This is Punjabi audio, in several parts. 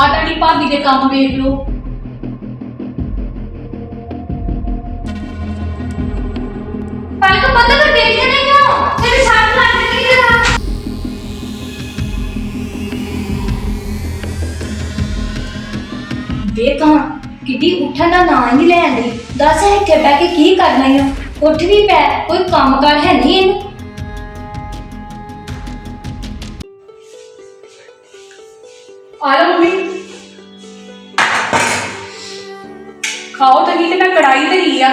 ਆ ਤੁਹਾਡੀ ਭਾਬੀ ਦੇ ਕੰਮ ਵੇਖ ਲਓ ਪਲਕ ਬੰਦ ਕਰ ਦੇਖਦੇ ਨਹੀਂ ਹੋ ਤੇਰੇ ਸਾਥ ਲੱਗ ਨਹੀਂ ਰਿਹਾ ਵੇਖਾਂ ਕਿੱਡੀ ਉੱਠਣ ਦਾ ਨਾਂ ਹੀ ਨਹੀਂ ਲੈਣ ਦੀ ਦੱਸ ਇੱਥੇ ਬਹਿ ਕੇ ਕੀ ਕਰਨਾ ਈ ਓ? ਉੱਠ ਵੀ ਪੈ ਕੋਈ ਕੰਮ ਕਰ ਹੈ ਨਹੀਂ ਇਹਨੂੰ ਆ ਲਓ ਖਾਓ ਤਾਂ ਤੇ ਮੈਂ ਕੜਾਈ ਤੇ ਲਈ ਆ।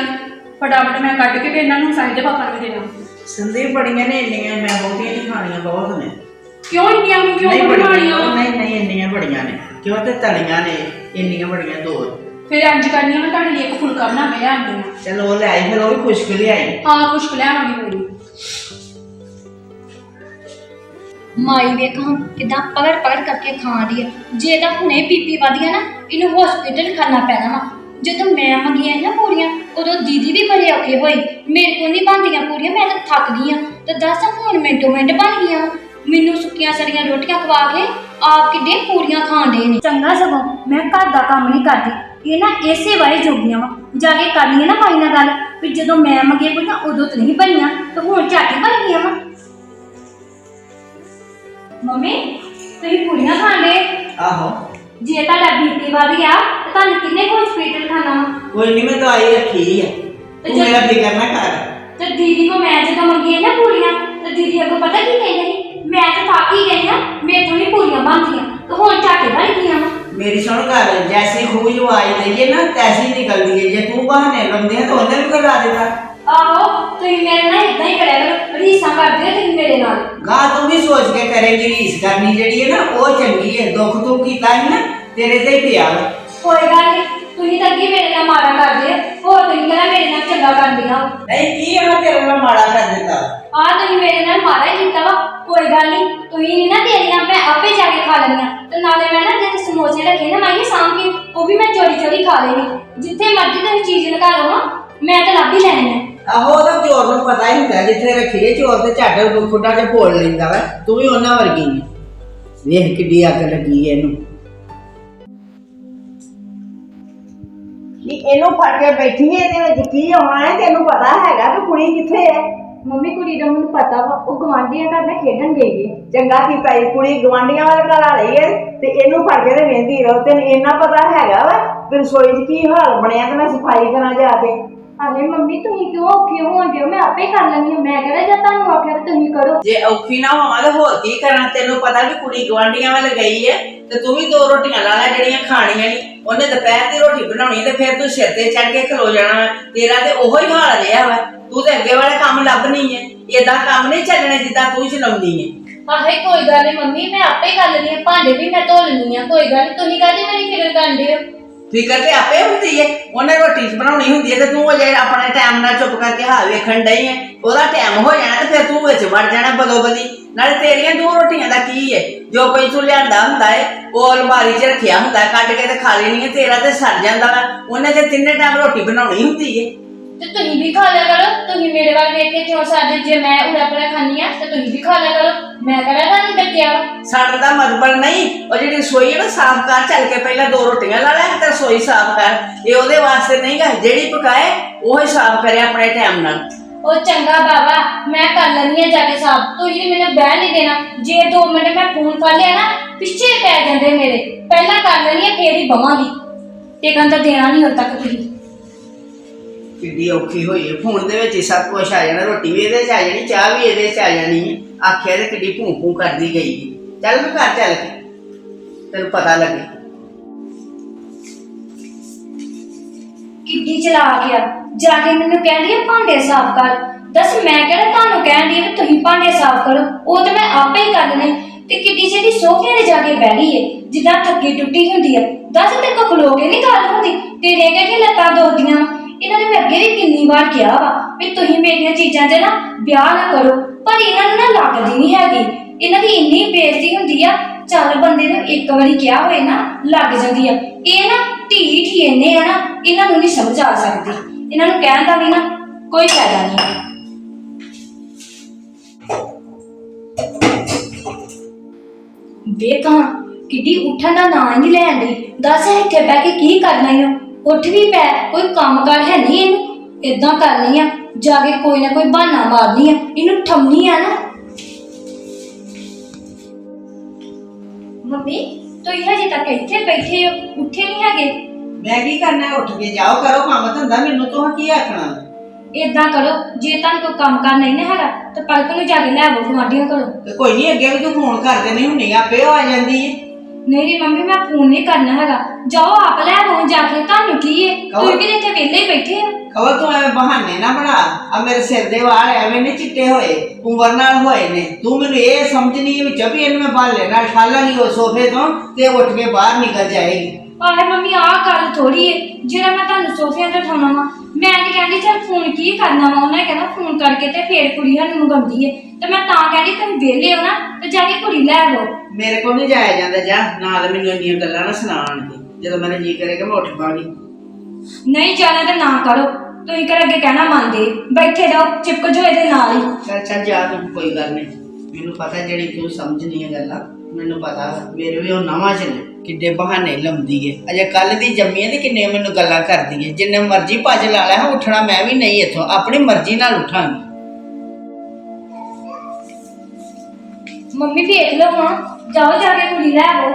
ਫਟਾਫਟ ਮੈਂ ਕੱਢ ਕੇ ਤੇ ਇਹਨਾਂ ਨੂੰ ਸਾਹਿਲ ਦੇ ਪਾਪਾ ਨੂੰ ਦੇ ਦੇਣਾ ਸੰਦੀਪ ਬੜੀਆਂ ਨੇ ਇੰਨੀਆਂ ਮੈਂ ਬਹੁਤੀਆਂ ਨਹੀਂ ਖਾਣੀਆਂ ਬਹੁਤ ਨੇ। ਕਿਉਂ ਇੰਨੀਆਂ ਕਿਉਂ ਨਹੀਂ ਬਣਾਉਣੀਆਂ? ਵਾ? ਨਹੀਂ ਨਹੀਂ ਇੰਨੀਆਂ ਬੜੀਆਂ ਨੇ। ਕਿਉਂ ਤੇ ਤਲੀਆਂ ਨੇ ਇੰਨੀਆਂ ਬੜੀਆਂ ਦੋ। ਫਿਰ ਇੰਜ ਕਰਨੀ ਆ ਮੈਂ ਤੁਹਾਡੇ ਲਈ ਇੱਕ ਫੁਲਕਾ ਬਣਾ ਕੇ ਲਿਆਉਂਦੀ ਆ ਚਲੋ ਉਹ ਲੈ ਆਈ ਫਿਰ ਉਹ ਵੀ ਖੁਸ਼ਕ ਲਿਆਈ। ਹਾਂ ਕੁਛ ਕੁ ਲਿਆਵਾਂਗੀ ਨੀ। ਮਾਈ ਵੇਖਾਂ ਕਿਦਾਂ ਪਕੜ ਪਕੜ ਕਰਕੇ ਖਾਂ ਰਹੀ ਹੈ ਜੇ ਤਾਂ ਹੁਣੇ ਪੀਪੀ ਵਧ ਗਿਆ ਨਾ ਇਹਨੂੰ ਹਸਪੀਟਲ ਖਾਣਾ ਪੈਣਾ ਵਾ ਜਦੋਂ ਮੈਂ ਮੰਗੀਆਂ ਸੀ ਨਾ ਪੂਰੀਆਂ ਉਦੋਂ ਦੀਦੀ ਵੀ ਬੜੇ ਔਖੇ ਹੋਏ। ਮੇਰੇ ਕੋਲ ਨਹੀਂ ਬਣਦੀਆਂ ਪੂਰੀਆਂ ਮੈਂ ਤਾਂ ਥੱਕ ਗਈ ਆ। ਤੇ ਦੱਸ ਹੁਣ ਮਿੰਟੋ ਮਿੰਟ ਬਣ ਗਈਆਂ। ਮੈਨੂੰ ਸੁੱਕੀਆਂ ਸੜੀਆਂ ਰੋਟੀਆਂ ਖਵਾ ਕੇ ਆਪ ਕਿੱਡੇ ਪੂਰੀਆਂ ਖਾਣ ਦੇ ਨੇ। ਚੰਗਾ ਸਗੋਂ ਮੈਂ ਘਰ ਦਾ ਕੰਮ ਨਹੀਂ ਕਰਦੀ। ਇਹ ਨਾ ਇਸੇ ਵਾਏ ਜੋਗੀਆਂ ਵਾ। ਜਾ ਕੇ ਕਰਨੀ ਨਾ ਮਾਈ ਨਾਲ ਗੱਲ। ਵੀ ਜਦੋਂ ਮੈਂ ਮੰਗੇ ਪੂਰੀਆਂ ਉਦੋਂ ਤਾਂ ਨਹੀਂ ਬਣੀਆਂ। ਤੇ ਹੁਣ ਝੱਟ ਬਣ ਗਈਆਂ ਵਾ। ਮੰਮੀ ਤੁਸੀਂ ਪੂਰੀਆਂ ਖਾਂਦੇ ਆਹੋ। ਜੇ ਤੁਹਾਡਾ ਬੀਪੀ ਵੱਧ ਗਿਆ ਤੁਹਾਨੂੰ ਕਿੰਨੇ ਕੁ ਹਸਪੀਟਲ ਖਾਣਾ। ਵਾ ਕੋਈ ਨਹੀਂ ਮੈਂ ਦਵਾਈ ਰੱਖੀ ਹੈ ਤੇ ਤੂੰ ਜੇ- ਮੇਰਾ ਫਿਕਰ ਨਾ ਕਰ। ਤੇ ਦੀਦੀ ਕੋ ਮੈਂ ਜਦੋਂ ਮੰਗੀਆਂ ਨਾ ਪੂਰੀਆਂ ਤੇ ਦੀਦੀ ਅੱਗੋਂ ਪਤਾ ਕੀ ਕਹਿੰਦੇ ਸੀ? ਮੈਂ ਤਾਂ ਥੱਕ ਹੀ ਗਈ ਆ ਮੇਰੇ ਤੋਂ ਨਹੀਂ ਪੂਰੀਆਂ ਬਣਦੀਆਂ ਤੇ ਹੁਣ ਝਾਟੇ ਬਣ ਗਈਆਂ ਵਾ। ਮੇਰੀ ਸੁਣ ਘਰ ਜੈਸੀ ਖੂਜ ਆਈ ਲਈਏ ਨਾ ਤੈਸੀ ਨਿਕਲਦੀ ਹੈ। ਜੇ ਤੂੰ ਬਹਾਨੇ ਲਾਉਂਦੇ ਆ ਤਾਂ ਉਹਨੇ ਵੀ ਕਰਾ ਦੇਣਾ ਆਹੋ ਤੁਸੀਂ ਮੇਰੇ ਨਾਲ ਇਦਾਂ ਹੀ ਕਰਿਆ ਕਰੋ ਰੀਸਾਂ ਕਰਦੇ ਹੋ ਤੁਸੀਂ ਮੇਰੇ ਨਾਲ। ਗਾ ਤੂੰ ਵੀ ਸੋਚ ਕੇ ਕਰੇਂਗੀ ਰੀਸ ਕਰਨੀ ਜਿਹੜੀ ਹੈ ਨਾ ਉਹ ਚੰਗੀ ਹੈ ਦੁੱਖ ਤੂੰ ਕੀਤਾ ਹੈ ਨਾ ਤੇਰੇ ਤੇ ਹੀ ਪਿਆ ਵਾ। ਕੋਈ ਗੱਲ ਨਹੀਂ ਤੁਸੀਂ ਤਾਂ ਅੱਗੇ ਮੇਰੇ ਨਾਲ ਮਾਰਾ ਕਰਦੇ ਹੋ ਹੋਰ ਤੁਸੀਂ ਕਹਿੰਦਾ ਮੇਰੇ ਨਾਲ ਚੰਗਾ ਕਰਦੀਆਂ ਹੋ ਨਹੀਂ ਕੀ ਆ ਤੇਰੇ ਨਾਲ ਮਾੜਾ ਕਰ ਦਿੱਤਾ। ਆ ਤੁਸੀਂ ਮੇਰੇ ਨਾਲ ਮਾਰਾ ਹੀ ਕੀਤਾ ਵਾ ਕੋਈ ਗੱਲ ਨਹੀਂ ਤੁਸੀਂ ਨਹੀਂ ਨਾ ਦੇਣੀਆਂ ਮੈਂ ਆਪੇ ਜਾ ਕੇ ਖਾ ਲੈਣੀਆਂ ਤੇ ਨਾਲੇ ਮੈਂ ਨਾ ਜਿਹੜੇ ਸਮੋਸੇ ਰੱਖੇ ਨਾ ਮਾਈਏ ਸਾਂਭ ਕੇ ਉਹ ਵੀ ਮੈਂ ਚੋਰੀ ਚੋਰੀ ਖਾ ਲੈਣੀ ਜਿੱਥੇ ਮਰਜ਼ੀ ਤੁਸੀਂ ਚੀਜ਼ ਲਗਾ ਨਾ ਮੈਂ ਤਾਂ ਲੱਭ ਹੀ ਲੈਣੀ ਹੈ ਆਹੋ ਉਹਦਾ ਚੋਰ ਨੂੰ ਪਤਾ ਹੀ ਹੁੰਦਾ ਜਿੱਥੇ ਰੱਖੀਏ ਚੋਰ ਤੇ ਝੱਟ ਖੁੱਡਾ ਤੇ ਭੋਲ ਲੈਂਦਾ ਵਾ ਤੂੰ ਵੀ ਉਹਨਾਂ ਵਰਗੀ ਹੈ ਵੇਖ ਕਿੱਡੀ ਅੱਗ ਲੱਗੀ ਹੈ ਇਹਨੂੰ। ਇਹਨੂੰ ਫੜ ਕੇ ਬੈਠੀ ਹੈ ਇਹਦੇ ਵਿੱਚ ਕੀ ਆਉਣਾ ਹੈ? ਤੈਨੂੰ ਪਤਾ ਹੈਗਾ ਕਿ ਕੁੜੀ ਕਿੱਥੇ ਹੈ। ਮੰਮੀ ਕੁੜੀ ਦਾ ਮੈਨੂੰ ਪਤਾ ਵਾ ਉਹ ਗਵਾਂਢੀਆਂ ਘਰ ਨਾਲ ਖੇਡਣ ਗਈ ਹੈ ਚੰਗਾ ਕੀਤਾ ਇਹ ਕੁੜੀ ਗਵਾਂਢੀਆਂ ਵਾਲੇ ਘਰ ਆ ਰਹੀ ਹੈ ਤੇ ਇਹਨੂੰ ਫੜ ਕੇ ਤੇ ਵੇਂਦੀ ਰਹੋ। ਤੈਨੂੰ ਇੰਨਾ ਪਤਾ ਹੈਗਾ ਵਾ ਕਿ ਰਸੋਈ 'ਚ ਕੀ ਹਾਲ ਬਣਿਆ ਤੇ ਮੈਂ ਸਫ਼ਾਈ ਕਰਾਂ ਜਾ ਕੇ। ਹਾਲੇ ਮੰਮੀ ਤੁਸੀਂ ਕਿਉਂ ਔਖੇ ਹੋਣਗੇ ਮੈਂ ਆਪੇ ਕਰ ਲੈਣੀ ਆ ਮੈਂ ਕਹਿੰਦਾ ਜੇ ਤੁਹਾਨੂੰ ਆਖਿਆ ਤਾਂ ਤੁਸੀਂ ਕਰੋ। ਜੇ ਔਖੀ ਨਾ ਹੋਵਾਂ ਤਾਂ ਹੋਰ ਕੀ ਕਰਾਂ? ਤੈਨੂੰ ਪਤਾ ਵੀ ਕੁੜੀ ਗਵਾਂਢੀਆਂ ਵੱਲ ਗਈ ਹੈ ਤੇ ਤੂੰ ਵੀ ਦੋ ਰੋਟੀਆਂ ਲਾ ਲੈ ਜਿਹੜੀਆਂ ਖਾਣੀਆਂ ਨਹੀਂ ਉਹਨੇ ਦੁਪਹਿਰ ਦੀ ਰੋਟੀ ਬਣਾਉਣੀ ਤੇ ਫਿਰ ਤੂੰ ਸਿਰ ਤੇ ਚੜ ਕੇ ਖਲੋ ਜਾਣਾ ਵਾ। ਤੇਰਾ ਤੇ ਉਹੋ ਹੀ ਹਾਲ ਰਿਹਾ ਵਾ। ਤੂੰ ਤੇ ਅੱਗੇ ਵਾਲਾ ਕੰਮ ਲੱਭਣੀ ਹੈ ਏਦਾਂ ਕੰਮ ਨਹੀਂ ਚੱਲਣੇ ਜਿੱਦਾਂ ਤੂੰ ਚਲਾਉਂਦੀ ਹੈ ਆਹੇ, ਕੋਈ ਗੱਲ ਨਹੀਂ ਮੰਮੀ, ਮੈਂ ਆਪੇ ਕਰ ਲੈਣੀ ਆ। ਭਾਂਡੇ ਵੀ ਮੈਂ ਧੋ ਲੈਣੀ ਆ। ਕੋਈ ਗੱਲ ਨੀ, ਤੁਸੀਂ ਕਾਹਦੀ ਮੇਰੀ ਫਿਕਰ ਕਰਦੇ ਹੋ? ਫਿਕਰ ਤੇ ਆਪੇ ਹੁੰਦੀ ਏ। ਉਹਨੇ ਰੋਟੀ ਬਣਾਉਣੀ ਹੁੰਦੀ ਏ ਤੇ ਤੂੰ ਅਜੇ ਆਪਣੇ ਟਾਈਮ ਨਾਲ ਚੁੱਪ ਕਰਕੇ ਹਾਲ ਵੇਖਣ ਡਈ ਏ, ਉਹਦਾ ਟਾਈਮ ਹੋ ਜਾਣਾ ਤੇ ਫਿਰ ਤੂੰ ਵਿੱਚ ਵੜ ਜਾਣਾ ਬਦੋ ਬਦੀ ਨਾਲੇ ਤੇਰੀਆਂ ਦੋ ਰੋਟੀਆਂ ਦਾ ਕੀ ਹੈ ਜੋ ਕੋਈ ਤੂੰ ਲਿਆਂਦਾ ਹੁੰਦਾ ਏ, ਉਹ ਅਲਮਾਰੀ 'ਚ ਰੱਖਿਆ ਹੁੰਦਾ, ਕੱਢ ਕੇ ਤੇ ਖਾ ਲੈਣੀ ਹੈ ਤੇਰਾ ਤੇ ਸਰ ਜਾਂਦਾ ਵਾ। ਉਹਨੇ ਤੇ ਤਿੰਨੇ ਟਾਈਮ ਰੋਟੀ ਬਣਾਉਣੀ ਹੁੰਦੀ ਏ। ਤੇ ਤੁਸੀਂ ਵੀ ਖਾ ਲਿਆ ਕਰੋ। ਤੁਸੀਂ ਮੇਰੇ ਵੱਲ ਵੇਖ ਕੇ ਕਿਉਂ ਸਾਡੇ ਜੇ ਮੈਂ ਉੜਾ ਪੜਾ ਖਾਣੀ ਆ ਤੇ ਤੁਸੀਂ ਵੀ ਖਾ ਲਿਆ ਕਰੋ। ਮੈਂ ਕਰਾਂ ਤੁਹਾਨੂੰ ਡੱਕਿਆ ਵਾ। ਸਾਡਾ ਦਾ ਮਤਲਬ ਨਹੀਂ। ਉਹ ਜਿਹੜੀ ਰਸੋਈ ਹੈ ਨਾ ਸਾਫ਼ ਕਰ ਚੱਲ ਕੇ ਪਹਿਲਾਂ ਦੋ ਰੋਟੀਆਂ ਲਾ ਲੈ ਤੇ ਰਸੋਈ ਸਾਫ਼ ਕਰ। ਇਹ ਉਹਦੇ ਵਾਸਤੇ ਨਹੀਂ ਗਾ ਜਿਹੜੀ ਪਕਾਏ ਉਹ ਹੀ ਸਾਫ਼ ਕਰੇ ਆਪਣੇ ਟਾਈਮ ਨਾਲ। ਉਹ ਚੰਗਾ ਬਾਬਾ ਮੈਂ ਕਰ ਲੈਣੀ ਆ ਜਾ ਕੇ ਸਾਬ ਤੁਸੀਂ ਮੈਨੂੰ ਬਹਿ ਨਹੀਂ ਦੇਣਾ। ਜੇ 2 ਮਿੰਟ ਮੈਂ ਫੋਨ ਫੜ ਲਿਆ ਨਾ ਪਿੱਛੇ ਪੈ ਜਾਂਦੇ ਮੇਰੇ। ਪਹਿਲਾਂ ਕਰ ਲੈਣੀ ਆ ਫੇਰ ਹੀ ਬਵਾਂਗੀ। ਟਿਕਣ ਤਾਂ ਦੇਣਾ ਨਹੀਂ ਹੁਣ ਤੱਕ ਤੁਸੀਂ। ਕਿੱਡੀ ਔਖੀ ਹੋਈ ਹੈ। ਫੋਨ ਦੇ ਵਿੱਚ ਹੀ ਸਭ ਕੁਝ ਆ ਜਾਣਾ, ਰੋਟੀ ਵੀ ਇਹਦੇ 'ਚ ਆ ਜਾਣੀ, ਚਾਹ ਵੀ ਇਹਦੇ 'ਚ ਆ ਜਾਣੀ ਹੈ। ਆਖਿਆ ਤੇ ਕਿੱਡੀ ਭੂੰ ਭੂੰ ਕਰਦੀ ਗਈ ਹੈ। ਚੱਲ ਮੈਂ ਘਰ ਚੱਲ ਕੇ ਤੈਨੂੰ ਪਤਾ ਲੱਗੇ। ਕਿੱਡੀ ਚਲਾ ਗਿਆ ਜਾ ਕੇ ਮੈਨੂੰ ਕਹਿੰਦੀ ਆ ਭਾਂਡੇ ਸਾਫ਼ ਕਰ। ਦੱਸ ਮੈਂ ਕਿਹੜਾ ਤੁਹਾਨੂੰ ਕਹਿੰਦੀ ਆ ਵੀ ਤੁਸੀਂ ਭਾਂਡੇ ਸਾਫ਼ ਕਰੋ। ਉਹ ਤੇ ਮੈਂ ਆਪੇ ਹੀ ਕਰ ਲੈਣੇ ਤੇ ਕਿੱਡੀ ਜਿਹੜੀ ਸੋਫੇ ਤੇ ਜਾ ਕੇ ਬਹਿ ਗਈ ਏ, ਜਿੱਦਾਂ ਥੱਕੀ ਟੁੱਟੀ ਹੁੰਦੀ ਆ। ਦੱਸ ਤੇ ਖਲੋ ਕੇ ਨਹੀਂ ਗੱਲ ਹੁੰਦੀ? ਤੇਰੇ ਕਿ ਲੱਤਾਂ ਦੋਦੀਆਂ ਇਹਨਾਂ ਨੇ ਮੈਂ ਅੱਗੇ ਵੀ ਕਿੰਨੀ ਵਾਰ ਕਿਹਾ ਵਾ ਵੀ ਤੁਸੀਂ ਮੇਰੀਆਂ ਚੀਜ਼ਾਂ 'ਚ ਨਾ ਵਿਆਹ ਨਾ ਕਰੋ, ਪਰ ਇਹਨਾਂ ਨੂੰ ਨਾ ਲੱਗਦੀ ਨਹੀਂ ਹੈਗੀ। ਇਹਨਾਂ ਦੀ ਇੰਨੀ ਬੇਇੱਜ਼ਤੀ ਹੁੰਦੀ ਆ, ਚੱਲ ਬੰਦੇ ਨੂੰ ਇੱਕ ਵਾਰੀ ਕਿਹਾ ਹੋਏ ਨਾ ਲੱਗ ਜਾਂਦੀ ਆ। ਇਹ ਨਾ ਢੀਠ ਹੀ ਇੰਨੇ ਆ ਨਾ, ਇਹਨਾਂ ਨੂੰ ਨਹੀਂ ਸਮਝ ਆ ਸਕਦੀ। ਇਹਨਾਂ ਨੂੰ ਕਹਿਣ ਦਾ ਵੀ ਨਾ ਕੋਈ ਫਾਇਦਾ ਨਹੀਂ ਵੇਖਾਂ ਕਿੱਡੀ ਉੱਠਣ ਦਾ ਨਾਂ ਹੀ ਨਹੀਂ ਲੈਣ ਦੀ ਦੱਸ ਇੱਥੇ ਬਹਿ ਕੇ ਕੀ ਕਰਨਾ ਈ ਓ? ਉੱਠ ਵੀ ਪੈ ਕੋਈ ਕੰਮ ਕਰ ਹੈ ਨਹੀਂ ਇਹਨੂੰ? ਇਦਾਂ ਕਰਨੀ ਆ ਜਾ ਕੇ ਕੋਈ ਨਾ ਕੋਈ ਬਹਾਨਾ ਮਾਰਨੀ ਆ। ਇਹਨੂੰ ਠੰਮਣੀ ਆ ਨਾ। ਮੰਮੀ ਤੁਸੀਂ ਹਜੇ ਤੱਕ ਇੱਥੇ ਬੈਠੇ ਹੋ ਉੱਠੇ ਨਹੀਂ ਹੈਗੇ? ਮੈਂ ਕੀ ਕਰਨਾ ਉੱਠ ਕੇ ਜਾਓ ਕਰੋ ਕੰਮ ਧੰਦਾ ਮੈਨੂੰ ਤੋਂ ਕੀ ਆਖਣਾ ਇਦਾਂ ਕਰੋ ਜੇ ਤੁਹਾਨੂੰ ਕੋਈ ਕੰਮ ਕਰ ਨਹੀਂ ਨਾ ਹੈਗਾ ਤਾਂ ਪਲਕ ਨੂੰ ਜਾ ਕੇ ਲੈ ਆਵੋ ਗੁਆਂਢੀਆਂ ਕੋਲੋਂ। ਤੇ ਕੋਈ ਨਹੀਂ ਅੱਗੇ ਵੀ ਤੂੰ ਫੋਨ ਕਰ ਦੇਣੀ ਹੁੰਨੀ ਆਪੇ ਉਹ ਆ ਜਾਂਦੀ ਏ। ਨਹੀਂ ਨਹੀਂ ਮੰਮੀ ਮੈਂ ਫੋਨ ਨਹੀਂ ਕਰਨਾ ਹੈਗਾ। ਜਾਓ ਆਪ ਲੈ ਆਵੋ ਜਾ ਕੇ ਤੁਹਾਨੂੰ ਕੀ ਹੈ ਤੁਸੀਂ ਕਿਤੇ ਇੱਥੇ ਵਿਹਲੇ ਹੀ ਬੈਠੇ ਹੋ? ਖਬਰ ਤੂੰ ਐਵੇਂ ਬਹਾਨੇ ਨਾ ਬਣਾ। ਆ ਮੇਰੇ ਸਿਰ ਦੇ ਵਾਲ ਐਵੇਂ ਨੇ ਚਿੱਟੇ ਹੋਏ ਉਮਰ ਨਾਲ ਹੋਏ ਨੇ। ਤੂੰ ਮੈਨੂੰ ਇਹ ਸਮਝ ਨਹੀਂ ਵੀ ਇਹਨੂੰ ਮੈਂ ਬਾਲੇ ਨਾਲ ਠਾਲਾ ਲਈ ਉਹ ਸੋਫੇ ਤੋਂ ਤੇ ਉੱਠ ਕੇ ਬਾਹਰ ਨਿਕਲ ਜਾਏਗੀ। ਆਏ ਮੰਮੀ ਆਹ ਗੱਲ ਥੋੜੀ ਜਿਹੜਾ ਮੈਂ ਤੁਹਾਨੂੰ ਸੋਫਿਆਂ ਤੇ ਉਠਾਉਣਾ ਵਾ ਮੈਂ ਤੇ ਕਹਿੰਦੀ ਚਲ ਫੋਨ ਕੀ ਕਰਨਾ ਵਾ ਉਹਨੇ ਕਹਿੰਦਾ ਫੋਨ ਕਰਕੇ ਤੇ ਫੇਰ ਕੁੜੀ ਸਾਨੂੰ ਮੰਗਾਉਂਦੀ ਹੈ ਤੇ ਮੈਂ ਤਾਂ ਕਹਿੰਦੀ ਤੁਸੀਂ ਵਿਹਲੇ ਹੋ ਨਾ ਤੇ ਜਾ ਕੇ ਕੁੜੀ ਲੈ ਆਵੋ। ਮੇਰੇ ਕੋਲ ਨਹੀਂ ਜਾਇਆ ਜਾਂਦਾ ਜਾ। ਨਾਲ ਮੈਨੂੰ ਇੰਨੀਆਂ ਗੱਲਾਂ ਨਾ ਸੁਣਾਉਣਗੇ ਜਦੋਂ ਮੇਰਾ ਜੀ ਕਰੇਗਾ ਮੈਂ ਉੱਠ ਪਾਂਗੀ ਨਹੀਂ ਜਾਣਾ ਤੇ ਨਾ ਕਰੋ। ਤੁਸੀਂ ਕਰ ਅੱਗੇ ਕਹਿਣਾ ਮੰਨਦੇ। ਬੈਠੇ ਰਹੋ ਚਿਪਕ ਜੋ ਇਹਦੇ ਨਾਲ ਹੀ। ਚੱਲ ਚੱਲ ਜਾ ਤੂੰ ਕੋਈ ਗੱਲ ਨਹੀਂ। ਮੈਨੂੰ ਪਤਾ ਜਿਹੜੀ ਤੂੰ ਸਮਝਣੀ ਹੈ ਗੱਲਾਂ ਮੈਨੂੰ ਪਤਾ। ਮੇਰੇ ਵੀ ਉਹ ਨਵਾਂ ਚ ਨੇ ਕਿੱਡੇ ਬਹਾਨੇ ਲੰਦੀ ਏ। ਅਜੇ ਕੱਲ ਦੀ ਜੰਮੀ ਹੈ ਤੇ ਕਿੰਨੇ ਮੈਨੂੰ ਗੱਲਾਂ ਕਰਦੀ ਏ। ਜਿੰਨੇ ਮਰਜ਼ੀ ਭੱਜ ਲਾ ਲੈ ਉੱਠਣਾ ਮੈਂ ਵੀ ਨਹੀਂ ਇੱਥੋਂ। ਆਪਣੀ ਮਰਜ਼ੀ ਨਾਲ ਉੱਠਾਂਗੀ। ਮੰਮੀ ਵੇਖ ਲਓ ਹਾਂ ਜਾਓ ਜਾ ਕੇ ਕੁੜੀ ਲੈ ਆਵੋ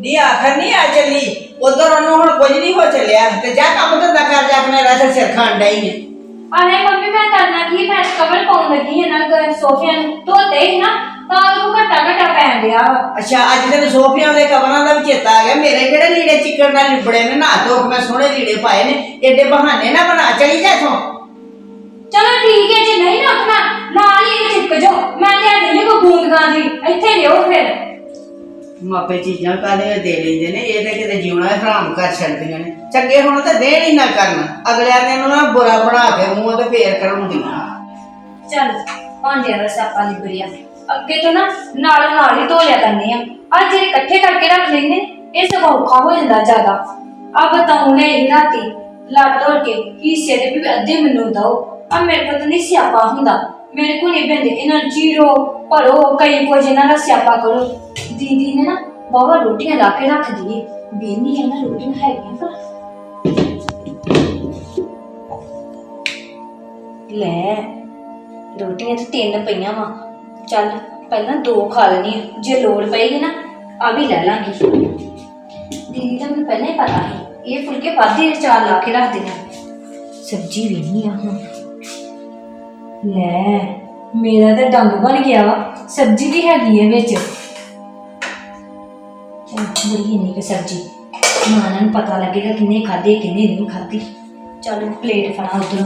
ਨਹੀਂ ਆਖਰ ਨਹੀਂ ਆ ਚੱਲੀ। ਉਧਰ ਉਹਨੂੰ ਹੁਣ ਕੁਝ ਨਹੀਂ ਹੋ ਚੱਲਿਆ। ਤੇ ਜਾ ਕੰਮ ਧੰਦਾ ਕਰ ਜਾ ਕੇ ਮੇਰਾ ਤੇ ਸਿਰ ਖਾਣ ਡਈ ਨੇ ਆਲੇ ਮੰਮੀ ਮੈਂ ਕਰਨਾ ਕੀ ਮੈਂ ਕਵਰ ਪਾਉਣ ਲੱਗੀ ਹਾਂ ਨਾਲ ਸੋਫਿਆਂ ਨੂੰ ਧੋਤੇ ਹੀ ਨਾ ਤਾਂ ਉਹ ਘਟਾ ਘਟਾ ਪੈਣ ਡਿਆ ਵਾ। ਅੱਛਾ ਅੱਜ ਤੈਨੂੰ ਸੋਫਿਆਂ ਦੇ ਕਵਰਾਂ ਦਾ ਵੀ ਚੇਤਾ ਆ ਗਿਆ। ਮੇਰੇ ਕਿਹੜੇ ਲੀੜੇ ਚਿੱਕੜ ਨਾਲ ਲਿਬੜੇ ਨੇ? ਨਾ ਧੋ ਕੇ ਮੈਂ ਸੋਹਣੇ ਲੀੜੇ ਪਾਏ ਨੇ। ਏਡੇ ਬਹਾਨੇ ਨਾ ਬਣਾ ਚਲੀ ਜਾ ਇੱਥੋਂ। ਚਲੋ ਠੀਕ ਹੈ ਜੇ ਨਹੀਂ ਉੱਠਣਾ ਨਾਲ ਹੀ ਇਹਨੂੰ ਚਿਪਕ ਜਾਓ। ਮੈਂ ਲਿਆ ਦੇਣੀ ਕੋ ਗੂੰਦ ਗਾਂ ਦੀ। ਇੱਥੇ ਲਿਓ ਫਿਰ। ਮਾਪੇ ਚੀਜ਼ਾਂ ਕਾਹਦੇ ਦੇ ਲੈਂਦੇ ਨੇ ਇਹ ਤੇ ਕਿਤੇ ਜਿਉਣਾ ਹਰਾਮ ਕਰ ਛੱਡਦੀਆਂ ਨੇ। ਚੰਗੇ ਹੁਣ ਤਾਂ ਦੇਣ ਹੀ ਨਾ ਕਰਨ। ਅਗਲਿਆਂ ਨੇ ਇਹਨੂੰ ਨਾ ਬੁਰਾ ਬਣਾ ਕੇ ਮੂੰਹ ਤੇ ਫੇਰ ਕਰਾਉਂਦੀਆਂ। ਚੱਲ ਭਾਂਡਿਆਂ ਦਾ ਸਿਆਪਾ ਲਿਬੜਿਆ ਅੱਗੇ ਤੋਂ ਨਾ ਨਾਲ ਨਾਲ ਹੀ ਧੋ ਲਿਆ ਕਰਨੇ ਆ। ਅੱਜ ਜਿਹੜੇ ਇਕੱਠੇ ਕਰਕੇ ਰੱਖ ਲੈਂਦੇ ਨੇ, ਇਹ ਸਭ ਔਖਾ ਹੋ ਜਾਂਦਾ ਜ਼ਿਆਦਾ। ਆ ਬਤਾਉ ਨੇ ਇਹ ਰਾਤੀ ਲੜ ਤੋੜ ਕੇ ਹਿੱਸੇ ਦੇ ਵੀ ਅੱਧੇ ਮੈਨੂੰ ਦਓ। ਆ ਮੇਰੇ ਕੋਲ ਤਾਂ ਨਹੀਂ ਸਿਆਪਾ ਹੁੰਦਾ। ਮੇਰੇ ਕੋਲ ਨਹੀਂ ਬੰਦੇ ਇਹਨਾਂ ਨੂੰ ਭਰੋ ਕਈ ਕੁਝ ਇਹਨਾਂ ਦਾ ਸਿਆਪਾ ਕਰੋ। ਦੀਦੀ ਨੇ ਨਾ ਬਾਬਾ ਰੋਟੀਆਂ ਲਾ ਕੇ ਰੱਖ ਦਈਏ। ਬੇਨੀ ਇਹਨਾਂ ਰੋਟੀਆਂ ਹੈਗੀਆਂ ਪਰ ਲੈ, ਰੋਟੀਆਂ ਤੇ ਤਿੰਨ ਪਈਆਂ ਵਾ। ਚੱਲ, ਪਹਿਲਾਂ ਦੋ ਖਾ ਲੈਣੀ ਆ ਜੇ ਲੋੜ ਪਏਗੀ ਨਾ ਆ ਵੀ ਲੈ ਲਾਂਗੀ। ਦੀਦੀ ਦਾ ਮੈਨੂੰ ਪਹਿਲਾਂ ਹੀ ਪਤਾ ਸੀ, ਇਹ ਫੁਲਕੇ ਵਾਧੇ ਚਾਰ ਲਾ ਕੇ ਰੱਖ ਦੇਣਾ ਸਬਜ਼ੀ ਵੀ ਨਹੀਂ ਆ ਹੁਣ। ਲੈ, ਮੇਰਾ ਤਾਂ ਡੰਗ ਬਣ ਗਿਆ ਵਾ। ਸਬਜ਼ੀ ਵੀ ਹੈਗੀ ਹੈ ਵਿੱਚ। ਬੜੀ ਨਹੀਂ ਕਿ ਸਬਜ਼ੀ। ਮਾਂ ਨੂੰ ਪਤਾ ਲੱਗੇਗਾ ਕਿੰਨੇ ਖਾਦੇ ਕਿੰਨੇ ਨਹੀਂ ਖਾਦੀ ਚੱਲ ਪਲੇਟ ਫੜਾ ਉਧਰ।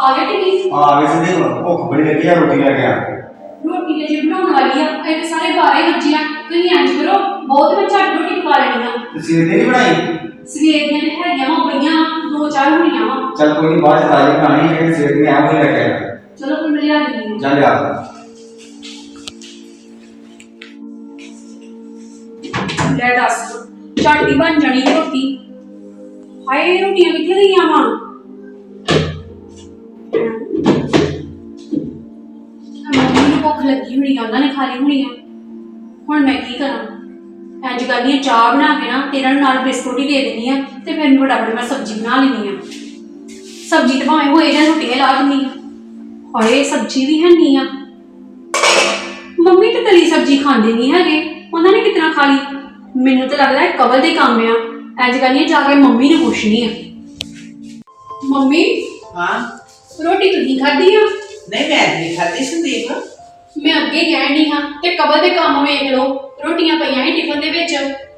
ਆ ਗਏ ਹਾਂ ਆ ਗਏ ਸੰਦੀਪ ਭੁੱਖ ਬੜੀ ਲੱਗੀ ਆ ਰੋਟੀ ਲੈ ਕੇ ਆ। ਰੋਟੀ ਤੇ ਜੇ ਬਣਾਉਣ ਵਾਲੀ ਆ ਇਹ ਤੇ ਸਾਰੇ ਬਾਰੇ ਵੱਜੇ ਆ। ਤੁਸੀਂ ਇੰਜ ਕਰੋ ਬਹੁਤ ਮੈਂ ਝੱਟ ਰੋਟੀ ਪਕਾ ਲੈਣੀ ਆ। ਤੇ ਸਵੇਰ ਦੀ ਨਹੀਂ ਬਣਾਈ? ਸਵੇਰ ਦੀਆਂ ਤੇ ਹੈਗੀਆਂ ਵਾ ਪਈਆਂ ਦੋ ਚਾਰ ਹੋਣੀਆਂ ਵਾ। ਚੱਲ ਕੋਈ ਨਹੀਂ ਬਾਅਦ ਚ ਤਾਜ਼ੀ ਖਾਣੀ ਹੈ ਜਿਹੜੀ ਸਵੇਰ ਦੀ ਆਇਆ ਉਹ ਲੈ ਕੇ ਆ। ਚਲੋ ਫਿਰ ਮੈਂ ਲਿਆ ਦਿੰਦੀ ਹਾਂ। ਚੱਲ ਆ ਲੈ ਦੱਸ। ਝਾਟੀ ਬਣ ਜਾਣੀ ਰੋਟੀ। ਹਾਏ, ਰੋਟੀਆਂ ਕਿੱਥੇ ਗਈਆਂ ਵਾ? ਮੰਮੀ ਨੂੰ ਭੁੱਖ ਲੱਗੀ ਹੋਣੀ ਆ, ਉਹਨਾਂ ਨੇ ਖਾ ਲਈ ਹੋਣੀ ਆ। ਹੁਣ ਮੈਂ ਕੀ ਕਰਾਂ? ਅੱਜ ਕੱਲ੍ਹ ਦੀਆਂ ਚਾਹ ਬਣਾ ਕੇ ਨਾ ਤੇਰਾ ਨੂੰ ਨਾਲ ਬਿਸਕੁਟ ਹੀ ਦੇ ਦਿੰਦੀ ਆ ਤੇ ਫਿਰ ਮੈਂ ਫਟਾਫਟ ਮੈਂ ਸਬਜ਼ੀ ਬਣਾ ਲੈਂਦੀ ਆ। ਸਬਜ਼ੀ ਤਾਂ ਭਾਵੇਂ ਹੋਏ ਜਾਂ ਰੋਟੀਆਂ ਲਾ ਦਿੰਦੀ ਆ। ਹਾਏ, ਸਬਜ਼ੀ ਵੀ ਹੈਨੀ ਆ। ਮੰਮੀ ਤੇ ਤਲੀ ਸਬਜ਼ੀ ਖਾਂਦੇ ਨਹੀਂ ਹੈਗੇ। ਉਹਨਾਂ ਨੇ ਕਿਤਨਾ ਖਾ ਲਈ? ਮੈਨੂੰ ਤਾਂ ਲੱਗਦਾ ਹੈ ਕਵਲ ਦੇ ਕੰਮ ਆ। ਅੱਜ ਕੱਲ੍ਹ ਜਾ ਕੇ ਮੰਮੀ ਨੇ ਪੁੱਛਣੀ ਆ। ਮੰਮੀ ਹਾਂ? ਰੋਟੀ ਤੁਸੀਂ ਖਾਧੀ ਆ? ਨਹੀਂ ਮੈਂ ਨਹੀਂ ਖਾਦੀ ਸੰਦੀਪ। ਮੈਂ ਅੱਗੇ ਕਹਿਣ ਨਹੀਂ ਹਾਂ ਤੇ ਕਵਲ ਦੇ ਕੰਮ ਵੇਖ ਲਓ। ਰੋਟੀਆਂ ਪਈਆਂ ਸੀ ਟਿਫਨ ਦੇ ਵਿੱਚ।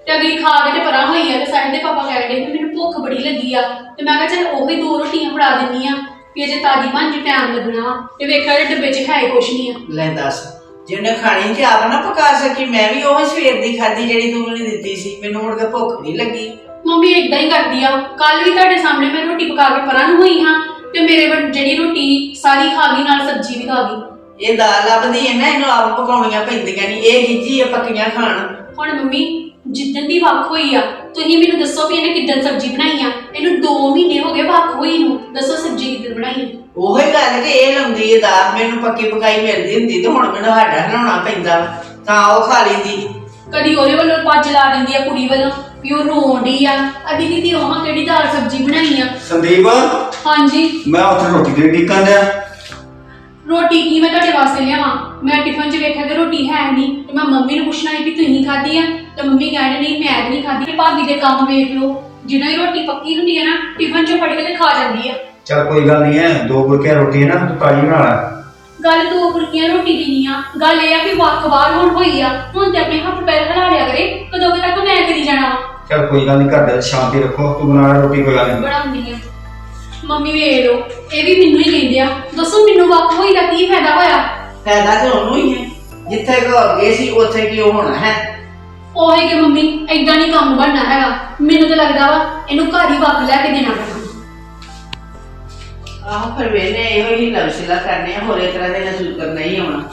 ਤੇ ਅਗਲੀ ਖਾ ਕੇ ਤੇ ਪਰਾਂ ਹੋਈ ਆ ਤੇ ਸਾਡੇ ਦੇ ਪਾਪਾ ਕਹਿ ਰਹੇ ਵੀ ਮੈਨੂੰ ਭੁੱਖ ਬੜੀ ਲੱਗੀ ਆ। ਤੇ ਮੈਂ ਕਿਹਾ ਚੱਲ ਉਹ ਵੀ ਦੋ ਰੋਟੀਆਂ ਫੜਾ ਦਿੰਨੀ ਆ ਵੀ ਅਜੇ ਤਾਜੀ ਬਣ ਚ ਟਾਈਮ ਲੱਗਣਾ। ਤੇ ਵੇਖਿਆ ਜੇ ਡੱਬੇ 'ਚ ਹੈ ਹੀ ਕੁਛ ਨਹੀਂ ਆ। ਲੈ ਦੱਸ। ਜਿਹਨੇ ਖਾਣੀ ਤੇ ਆਪ ਨਾ ਪਕਾ ਸਕੀ ਮੈਂ ਵੀ ਉਹ ਸਵੇਰ ਦੀ ਖਾਦੀ ਜਿਹੜੀ ਤੂੰ ਮੈਨੂੰ ਦਿੱਤੀ ਸੀ। ਮੈਨੂੰ ਮੁੜ ਕੇ ਭੁੱਖ ਨਹੀਂ ਲੱਗੀ। ਮੰਮੀ ਇਦਾਂ ਹੀ ਕਰਦੀ ਆ। ਕੱਲ ਵੀ ਤੁਹਾਡੇ ਸਾਹਮਣੇ ਮੈਂ ਰੋਟੀ ਪਕਾ ਕੇ ਪਰਾਂ ਨੂੰ ਹੋਈ ਹਾਂ ਤੇ ਮੇਰੇ ਵੱਲ ਜਿਹੜੀ ਰੋਟੀ ਸਾਰੀ ਖਾ ਗਈ ਨਾਲ ਸਬਜ਼ੀ ਵੀ ਖਾ ਗਈ। ਇਹ ਦਾਲ ਲੱਭਦੀ ਹੈ ਨਾ ਇਹਨੂੰ ਆਪ ਪਕਾਉਣੀਆਂ ਪੈਂਦੀਆਂ ਨਹੀਂ ਇਹ ਗਿੱਜੀ ਆ ਪੱਕੀਆਂ ਖਾਣ? ਹੁਣ ਮੰਮੀ ਜਿੱਦਣ ਦੀ ਵੱਖ ਹੋਈ ਆ ਤੁਸੀਂ ਮੈਨੂੰ ਦੱਸੋ ਵੀ ਇਹਨੇ ਕਿੱਦਣ ਸਬਜ਼ੀ ਬਣਾਈ ਆ? ਇਹਨੂੰ 2 ਮਹੀਨੇ ਹੋ ਗਏ ਵੱਖ ਹੋਈ ਨੂੰ। ਦੱਸੋ ਸਬਜ਼ੀ ਕਿੱਦਣ ਬਣਾਈ ਆ? ਉਹੀ ਗੱਲ ਕਿ ਇਹ ਲਾਉਂਦੀ ਹੈ ਦਾਲ ਮੈਨੂੰ ਪੱਕੀ ਪਕਾਈ ਮਿਲਦੀ ਹੁੰਦੀ ਤੇ ਹੁਣ ਮੈਨੂੰ ਸਾਡਾ ਹਲਾਉਣਾ ਪੈਂਦਾ ਵਾ। ਤਾਂ ਉਹ ਖਾ ਲੈਂਦੀ। ਕਦੀ ਉਹਦੇ ਵੱਲੋਂ ਪੱਜ ਲਾ ਦਿੰਦੀ ਆ ਕੁੜੀ ਵੱਲੋਂ ਵੀ ਉਹ ਰੋਂਦੀ ਆ। ਅਦੀ ਦੀਦੀ ਉਹ ਕਿਹੜੀ ਦਾਲ ਸਬਜ਼ੀ ਬਣਾਈ ਆ? ਸੰਦੀਪ? ਹਾਂਜੀ। ਮੈਂ ਉੱਥੇ ਰੋਟੀ ਦੇ ਟਿਕਣ ਦਿਆ ਰੋਟੀ ਕੀ ਮੈਂ ਤੁਹਾਡੇ ਵਾਸਤੇ ਲਿਆਵਾਂ? ਮੈਂ ਟਿਫਨ 'ਚ ਵੇਖਿਆ ਕਿ ਰੋਟੀ ਹੈ ਨਹੀਂ। ਤੇ ਮੈਂ ਮੰਮੀ ਨੂੰ ਪੁੱਛਣਾ ਸੀ ਕਿ ਤੁਸੀਂ ਖਾਧੀ ਆ? ਤੇ ਮੰਮੀ ਕਹਿੰਦੇ ਨਹੀਂ ਮੈਂ ਤਾਂ ਨਹੀਂ ਖਾਧੀ। ਤੇ ਭਾਬੀ ਦੇ ਕੰਮ ਵੇਖ ਲਓ। ਜਿੱਦਾਂ ਹੀ ਰੋਟੀ ਪੱਕੀ ਹੁੰਦੀ ਹੈ ਨਾ ਟਿਫਨ 'ਚ ਫੜ ਕੇ ਤੇ ਖਾ ਜਾਂਦੀ ਆ। ਚੱਲ ਕੋਈ ਗੱਲ ਨਹੀਂ ਹੈ ਦੋ ਬੁਰਕੀਆਂ ਰੋਟੀ ਹੈ ਨਾ ਤੂੰ ਤਾਜੀ ਬਣਾ ਲੈ। ਗੱਲ ਦੋ ਫੁਲਕੀਆਂ ਰੋਟੀ ਦੀ ਨਹੀਂ ਆ। ਗੱਲ ਇਹ ਆ ਕਿ ਵੱਖ ਬਾਹਰ ਹੁਣ ਹੋਈ ਆ। ਹੁਣ ਤੇ ਆਪਣੇ ਹੱਥ ਪੈਰ ਹਿਲਾ ਲਿਆ ਕਰੇ ਕਦੋਂ ਕੁ ਤੱਕ ਮੈਂ ਕਰੀ ਜਾਣਾ ਵਾ? ਚੱਲ ਕੋਈ ਗੱਲ ਨਹੀਂ ਘਰ ਦੇ ਸ਼ਾਂਤੀ ਰੱਖੋ ਤੂੰ ਬਣਾ ਲੈ ਰੋਟੀ ਕੋਈ ਗੱਲ ਨਹੀਂ। ਬਣਾਉਂਦੀ ਆ। ਮੰਮੀ ਵੇਖ ਲਓ ਇਹ ਵੀ ਮੈਨੂੰ ਹੀ ਕਹਿੰਦੇ ਆ। ਦੱਸੋ ਮੈਨੂੰ ਵੱਖ ਹੋਈ ਦਾ ਕੀ ਫਾਇਦਾ ਹੋਇਆ? ਫਾਇਦਾ ਤੇ ਉਹਨੂੰ ਹੀ ਹੈ। ਜਿੱਥੇ ਗਏ ਸੀ ਉੱਥੇ ਕੀ ਹੋਣਾ ਹੈ। ਉਹ ਹੈ ਕਿ ਮੰਮੀ ਐਦਾਂ ਨਹੀਂ ਕੰਮ ਬਣਨਾ ਹੈਗਾ। ਮੈਨੂੰ ਤਾਂ ਲੱਗਦਾ ਵਾ ਇਹਨੂੰ ਘਰ ਹੀ ਵੱਖ ਲੈ ਕੇ ਦੇਣਾ ਪੈਣਾ। ਆਹ ਫਿਰ ਵੇਨੇ ਇਹੋ ਹੀ ਲਵਸ਼ਿਲਾ ਕਰਨੇ ਆ, ਹੋਰ ਇਸ ਤਰ੍ਹਾਂ ਦੇ ਨਸੂਤਰ ਨਹੀਂ ਆਉਣਾ।